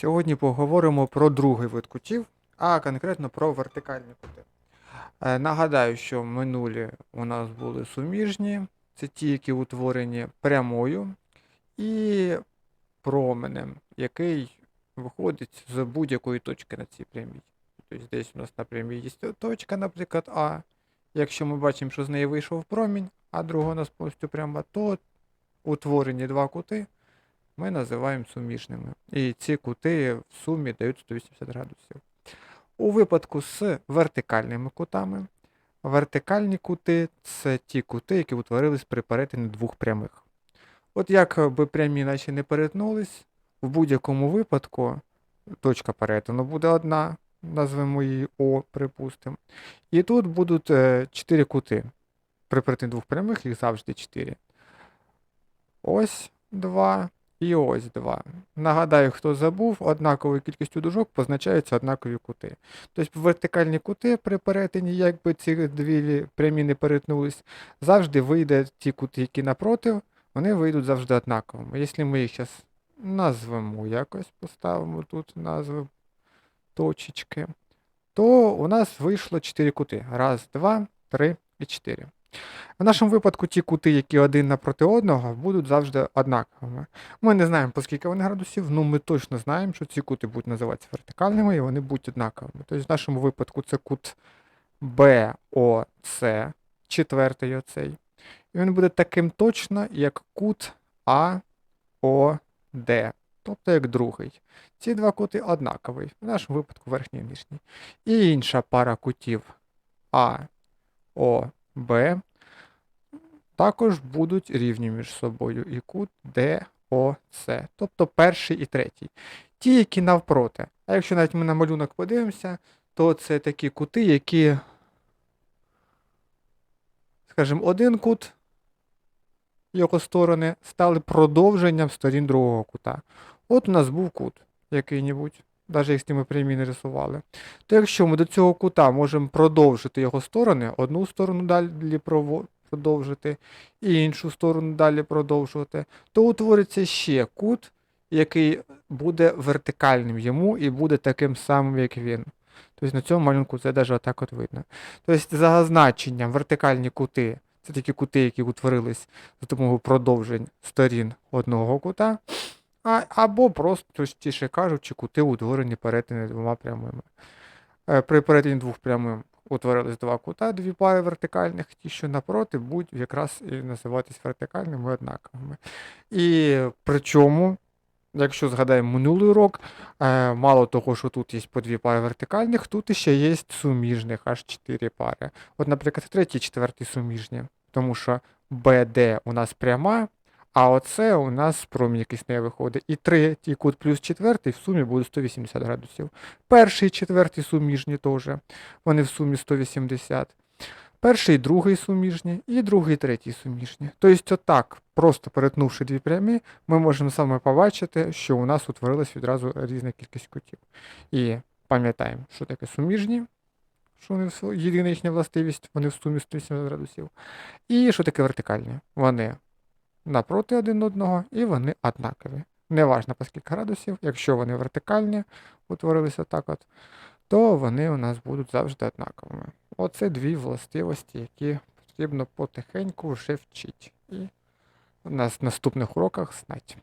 Сьогодні поговоримо про другий вид кутів, а конкретно про вертикальні кути. Е, Нагадаю, що минулі у нас були суміжні, це ті, які утворені прямою і променем, який виходить з будь-якої точки на цій прямій. Тобто десь у нас на прямій є точка, наприклад, А. Якщо ми бачимо, що з неї вийшов промінь, а друга у нас повністю пряма, то утворені два кути ми називаємо суміжними. І ці кути в сумі дають 180 градусів. У випадку з вертикальними кутами, вертикальні кути це ті кути, які утворились при перетині двох прямих. От як би прямі наші не перетнулись, в будь-якому випадку точка перетину буде одна, назвемо її О, припустимо. І тут будуть е, чотири кути. При перетині двох прямих їх завжди 4. Ось два і ось два. Нагадаю, хто забув, однаковою кількістю дужок позначаються однакові кути. Тобто вертикальні кути при перетині, якби ці дві прямі не перетнулись, завжди вийде ті кути, які напротив, вони вийдуть завжди однаковими. Якщо ми їх зараз назвемо якось, поставимо тут назви точечки, то у нас вийшло 4 кути. Раз, два, три і чотири. В нашому випадку ті кути, які один напроти одного, будуть завжди однаковими. Ми не знаємо, по скільки вони градусів, ну ми точно знаємо, що ці кути будуть називатися вертикальними і вони будуть однаковими. Тобто в нашому випадку це кут BOC, четвертий оцей. І він буде таким точно, як кут AOD, тобто як другий. Ці два кути однакові, в нашому випадку верхній і нижній. І інша пара кутів AOB також будуть рівні між собою і кут DOC, тобто перший і третій. Ті, які навпроти. А якщо навіть ми на малюнок подивимося, то це такі кути, які, скажімо, один кут, його сторони, стали продовженням сторін другого кута. От у нас був кут який-небудь, навіть якщо ми прямі не рисували. То якщо ми до цього кута можемо продовжити його сторони, одну сторону далі продовжити, і іншу сторону далі продовжувати, то утвориться ще кут, який буде вертикальним йому і буде таким самим, як він. Тобто на цьому малюнку це навіть отак от видно. Тобто за вертикальні кути це такі кути, які утворились за допомогою продовжень сторін одного кута, а, або просто, точніше кажучи, кути утворені перетини двома прямими. Е, При перетині двох прямим утворились два кута, дві пари вертикальних, ті, що напроти, будуть якраз і називатись вертикальними і однаковими. І причому, якщо згадаємо минулий урок, е, мало того, що тут є по дві пари вертикальних, тут ще є суміжних, аж чотири пари. От, наприклад, третій, четвертий суміжні, тому що BD у нас пряма, а оце у нас промінь якийсь не виходить. І третій кут плюс четвертий в сумі буде 180 градусів. Перший і четвертий суміжні теж. Вони в сумі 180. Перший і другий суміжні, і другий і третій суміжні. Тобто, отак, просто перетнувши дві прямі, ми можемо саме побачити, що у нас утворилась відразу різна кількість кутів. І пам'ятаємо, що таке суміжні, що вони єдина їхня властивість, вони в сумі 180 градусів. І що таке вертикальні? Вони напроти один одного і вони однакові. Неважно по скільки градусів, якщо вони вертикальні, утворилися так от, то вони у нас будуть завжди однаковими. Оце дві властивості, які потрібно потихеньку вже вчити. І в нас в наступних уроках знати.